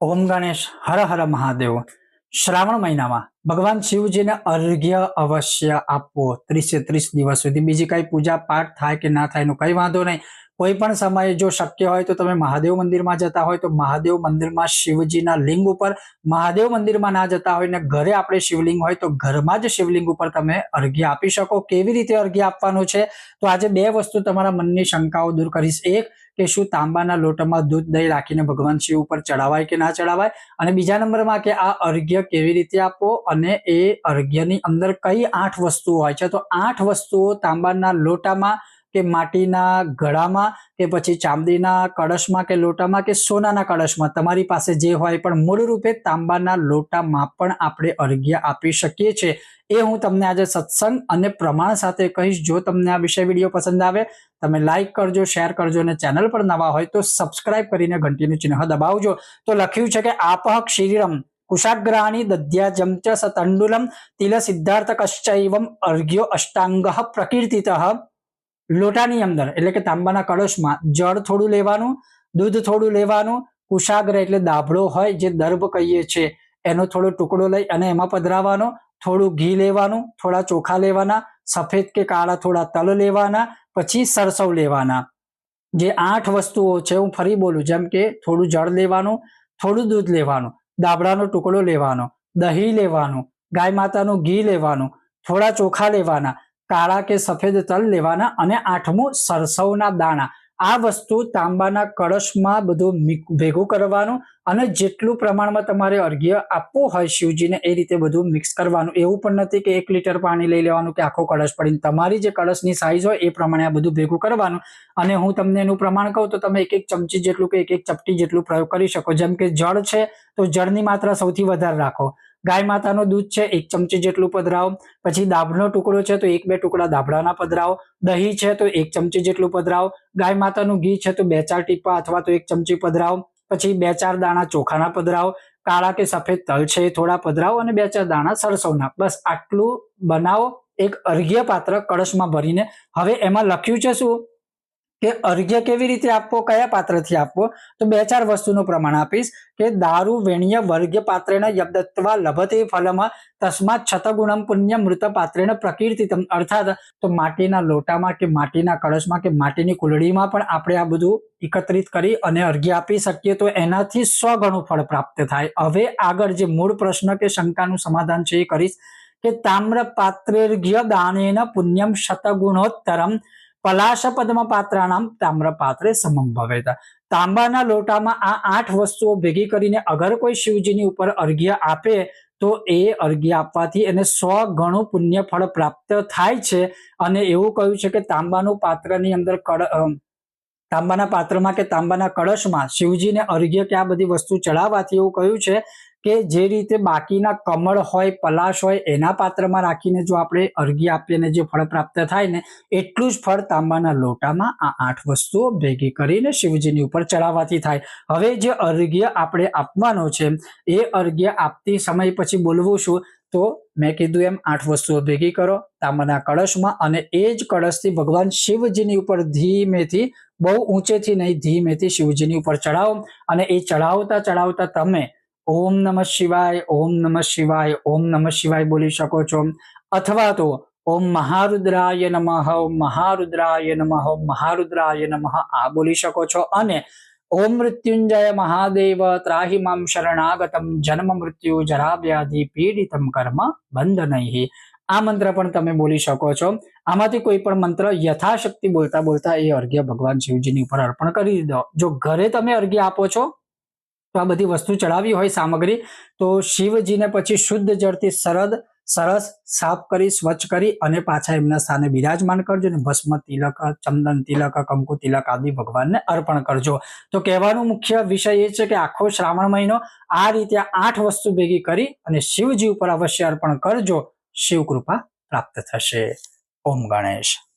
ઓમ ગણેશ, હર હર મહાદેવ. શ્રાવણ મહિનામાં ભગવાન શિવજીને અર્ઘ્ય અવશ્ય આપવો ત્રીસે ત્રીસ દિવસ સુધી બીજી કઈ પૂજા પાઠ થાય કે ના થાય એનો કઈ વાંધો નહીં. કોઈ પણ સમયે જો શક્ય હોય તો તમે મહાદેવ મંદિરમાં જતા હોય તો મહાદેવ મંદિરમાં શિવજીના લિંગ ઉપર, મહાદેવ મંદિરમાં ના જતા હોય ને ઘરે આપણે શિવલિંગ હોય તો ઘરમાં જ શિવલિંગ ઉપર તમે અર્ઘ્ય આપી શકો. કેવી રીતે અર્ઘ્ય આપવાનું છે? તો આજે બે વસ્તુ તમારા મનની શંકાઓ દૂર કરીશ. એક કે શું તાંબાના લોટામાં દૂધ દહીં રાખીને ભગવાન શિવ ઉપર ચડાવાય કે ના ચડાવાય અને બીજા નંબરમાં કે આ અર્ઘ્ય કેવી રીતે આપો અને એ અર્ઘ્યની અંદર કઈ આઠ વસ્તુઓ હોય છે? તો આઠ વસ્તુઓ તાંબાના લોટામાં કે માટીના ઘડામાં કે પછી ચાંદીના કળશમાં કે લોટામાં કે સોનાના કળશમાં તમારી પાસે જે હોય પણ મૂળ રૂપે તાંબાના લોટામાં પણ આપણે અર્ઘ્ય આપી શકીએ છીએ. એ હું તમને આજે સત્સંગ અને પ્રમાણ સાથે કહીશ. જો તમને આ વિષય વીડિયો પસંદ આવે, તમે લાઈક કરજો શેર કરજો અને ચેનલ પર નવા હોય તો સબસ્ક્રાઇબ કરીને ઘંટીનું ચિહ્ન દબાવજો. તો લખ્યું છે કે આપહ શ્રીરમ કુશાગ્રાણી દધ્યા જમચ સતંડુલમ તિલ સિદ્ધાર્થ કશ્ચૈવમ અર્ઘ્યો અષ્ટાંગ પ્રકીર્તિત લોટાની અંદર, એટલે કે તાંબાના કળશમાં જળ થોડું લેવાનું, દૂધ થોડું લેવાનું, કુશાગ્ર એટલે દાભળો હોય જે દર્ભ કહીએ છીએ એનો થોડો ટુકડો લઈ અને એમાં પધરાવાનો થોડું ઘી લેવાનું, થોડા ચોખા લેવાના, સફેદ કે કાળા થોડા તલ લેવાના, પછી સરસવ લેવાના. જે આઠ વસ્તુઓ છે, હું ફરી બોલું, જેમ કે થોડું જળ લેવાનું, થોડું દૂધ લેવાનું દાબડાનો ટુકડો લેવાનો, દહીં લેવાનું, ગાય માતાનું ઘી લેવાનું, થોડા ચોખા લેવાના કાળા કે સફેદ તલ લેવાના અને આઠમું સરસવના દાણા. આ વસ્તુ તાંબાના કળશમાં બધું ભેગું કરવાનું અને જેટલું પ્રમાણમાં તમારે અર્ઘ્ય આપવું હોય શિવજીને એ રીતે બધું મિક્સ કરવાનું. એવું પણ નથી કે એક લીટર પાણી લઈ લેવાનું કે આખો કળશ પડીને. તમારી જે કળશની સાઈઝ હોય એ પ્રમાણે આ બધું ભેગું કરવાનું. અને હું તમને એનું પ્રમાણ કહું તો તમે એક એક ચમચી જેટલું કે એક એક ચપટી જેટલું પ્રયોગ કરી શકો. જેમ કે જળ છે તો જળની માત્રા સૌથી વધારે રાખો. ગાય માતાનું દૂધ છે, એક ચમચી જેટલું પધરાવો. પછી દાબનો ટુકડો છે, તો એક બે ટુકડા દાબડાના પધરાવો. દહીં છે, તો એક ચમચી જેટલું પધરાવો. ગાય માતાનું ઘી છે, તો બે ચાર ટીપા અથવા તો એક ચમચી પધરાવો. પછી બે ચાર દાણા ચોખાના પધરાવો. કાળા કે સફેદ તલ છે થોડા પધરાવો અને બે ચાર દાણા સરસવના. બસ આટલું બનાવો. એક અર્ઘ્ય પાત્ર કળશમાં ભરીને. હવે એમાં લખ્યું છે શું? કે અર્ઘ્ય કેવી રીતે આપવો, કયા પાત્રથી આપવો? તો બે ચાર વસ્તુનું પ્રમાણ આપીશ કે દારૂ, વેણ્ય, વર્ગ્ય પાત્રેણ યબ્દત્વા લભતે ફલમાં, તસ્માત છતગુણમ પુણ્ય મૃત પાત્રેણ પ્રકીર્તિતમ. અર્થાત તો માટીના લોટામાં કે માટીના કળશમાં કે માટીની કુલડીમાં પણ આપણે આ બધું એકત્રિત કરી અને અર્ઘ્ય આપી શકીએ તો એનાથી સો ગણું ફળ પ્રાપ્ત થાય. હવે આગળ જે મૂળ પ્રશ્ન કે શંકાનું સમાધાન છે એ કરીશ કે તામ્ર પાત્રેર્ઘ્ય દાનેન પુણ્યમ શતગુણોત્તરમ પલાશ પદ્મ પાત્રાણામ તામ્ર પાત્રે સમમ ભવેત. તાંબાના લોટામાં આ આઠ વસ્તુઓ ભેગી કરીને અગર કોઈ શિવજીની ઉપર અર્ઘ્ય આપે, તો એ અર્ઘ્ય આપવાથી એને સો ગણું પુણ્ય ફળ પ્રાપ્ત થાય છે. અને એવું કહ્યું છે કે તાંબાનું પાત્રની અંદર કળ તાંબાના પાત્રમાં કે તાંબાના કળશમાં શિવજીને અર્ઘ્ય કે આ બધી વસ્તુ ચડાવવાથી એવું કહ્યું છે કે જે રીતે બાકીના કમળ હોય, પલાશ હોય, એના પાત્રમાં રાખીને જો આપણે અરગી આપીએ ને જે ફળ પ્રાપ્ત થાય ને, એટલું જ ફળ તાંબાના લોટામાં આ આઠ વસ્તુઓ ભેગી કરીને શિવજીની ઉપર ચડાવવાથી થાય. હવે જે અર્ઘ્ય આપણે આપવાનો છે, એ અર્ઘ્ય આપતી સમય પછી બોલવું છું તો મેં કીધું એમ, આઠ વસ્તુઓ ભેગી કરો તાંબાના કળશમાં અને એ જ કળશથી ભગવાન શિવજીની ઉપર ધીમેથી, બહુ ઊંચેથી નહીં, ધીમેથી શિવજીની ઉપર ચડાવો અને એ ચડાવતા ચડાવતા તમે ઓમ નમઃ શિવાય, ઓમ નમઃ શિવાય, ઓમ નમઃ શિવાય બોલી શકો છો. અથવા તો ઓમ મહારુદ્રાય નમઃ, ઓમ મહારુદ્રાય નમઃ, ઓમ મહારુદ્રાય નમઃ, આ બોલી શકો છો. અને ઓમ મૃત્યુંજય મહાદેવ ત્રાહી મામ શરણાગતમ જન્મ મૃત્યુ જરા વ્યાધિ પીડિતમ કર્મ બંધ નહીં આ મંત્ર પણ તમે બોલી શકો છો. આમાંથી કોઈ પણ મંત્ર યથાશક્તિ બોલતા બોલતા એ અર્ઘ્ય ભગવાન શિવજીની ઉપર અર્પણ કરી દો જો ઘરે તમે અર્ઘ્ય આપો છો તો આ બધી વસ્તુ ચડાવી હોય સામગ્રી, તો શિવજીને પછી શુદ્ધ જળથી સરદ, સરસ, સાફ કરી, સ્વચ્છ કરી અને પાછા એમના સ્થાને બિરાજમાન કરજો અને ભસ્મ, તિલક, ચંદન, તિલક, કંકુ તિલક આદિ ભગવાનને અર્પણ કરજો. તો કહેવાનું મુખ્ય વિષય એ છે કે આખો શ્રાવણ મહિનો આ રીતે આઠ વસ્તુ ભેગી કરી અને શિવજી ઉપર અવશ્ય અર્પણ કરજો. શિવ કૃપા પ્રાપ્ત થશે. ઓમ ગણેશ.